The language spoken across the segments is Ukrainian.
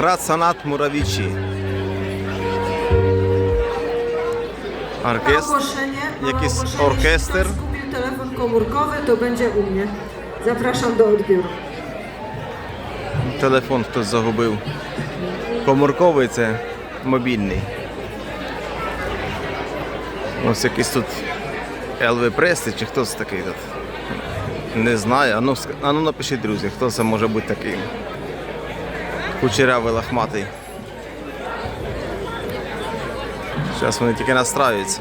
Храцанат Муравічі. Orkiestr. Jakiś ktoś kupił telefon komórkowy, to będzie u mnie. Zapraszam do odbioru. Телефон хтось загубив. Комурковий це мобільний. Ось якийсь тут Елви Преслі чи хто це такий тут. Не знаю. Ск- ану напишіть, друзі, хто це може бути такий. Кучерявий лохматий. Зараз вони тільки настраюються.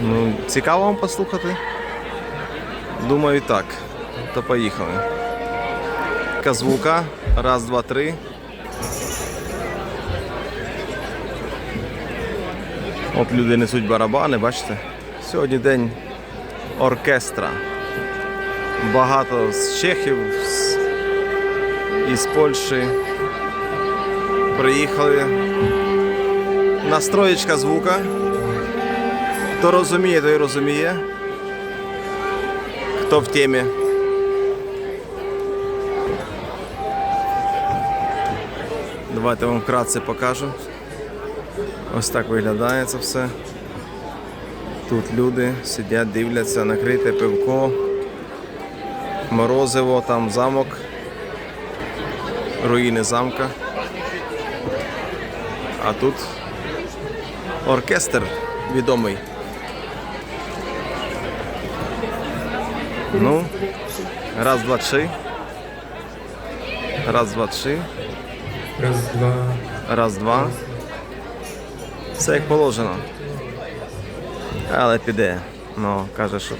Ну, цікаво вам послухати? Думаю, так. То поїхали. Така звука. Раз, два, три. От люди несуть барабани, бачите? Сьогодні день оркестра. Багато з Чехів, із Польщі. Приїхали. Настроєчка звука. Хто розуміє, той розуміє. Хто в темі? Давайте вам вкратце покажу. Ось так виглядає це все. Тут люди сидять, дивляться, накрите пивко, морозиво, там замок, руїни замка. А тут оркестр відомий. Ну, раз, два, три. Раз, два, три. Raz, dwa. Раз, два. Все як положено. Але піде. Ну, каже, що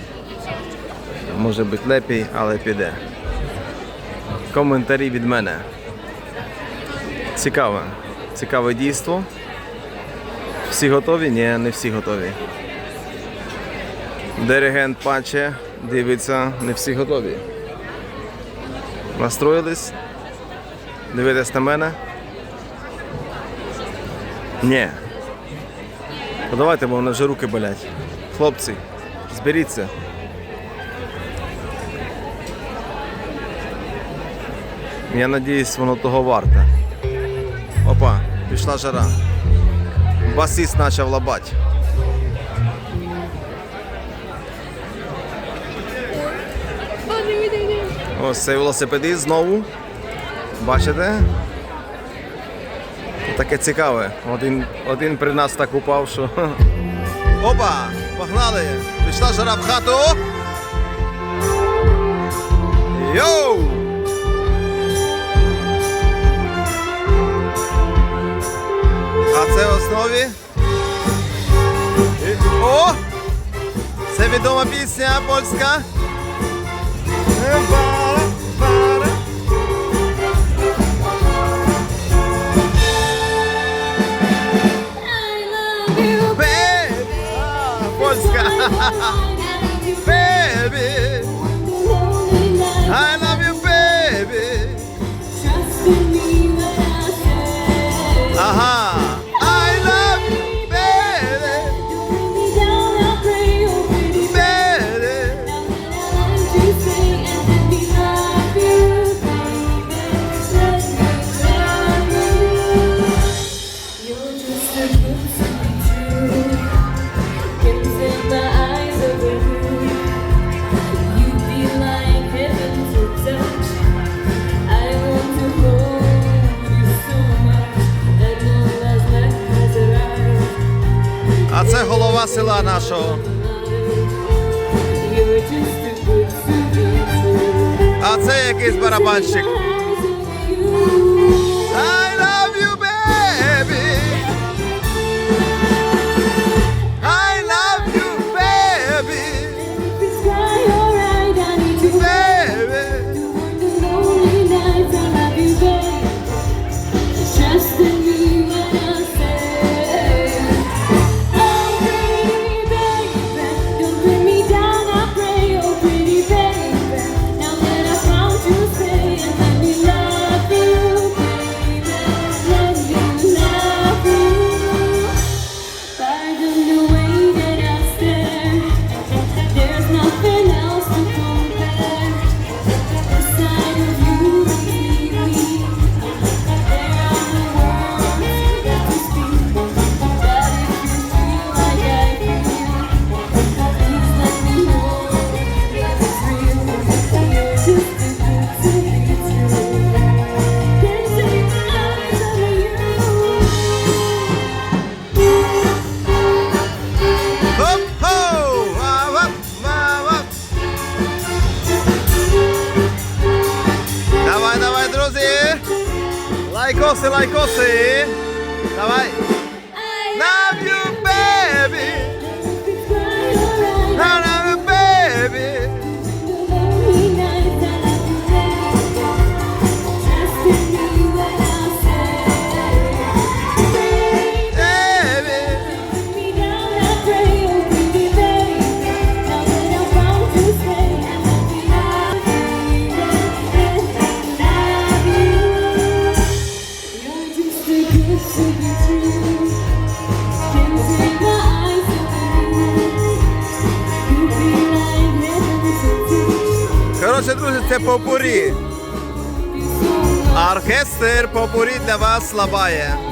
може бути лепій, але піде. Коментарі від мене. Цікаве. Цікаве дійство. Всі готові? Ні, не всі готові. Диригент паче, дивиться, не всі готові. Настроїлись? Дивитесь на мене? Ні. Ну давайте, бо в мене вже руки болять. Хлопці, зберіться. Я надіюсь, воно того варте. Опа, пішла жара. Басіст почав лабать. Ось цей велосипедист знову. Бачите? Таке цікаве. Один, один при нас так упав, що. Опа! Погнали! Пішла жара в хату! Znała pieśnia polska? Polska. Baby, I love голова села нашого. А це якийсь барабанщик. lajkosy, lajkosy! Dawaj! Коротше, друзі, це попурі. Оркестр попурі для вас слабає.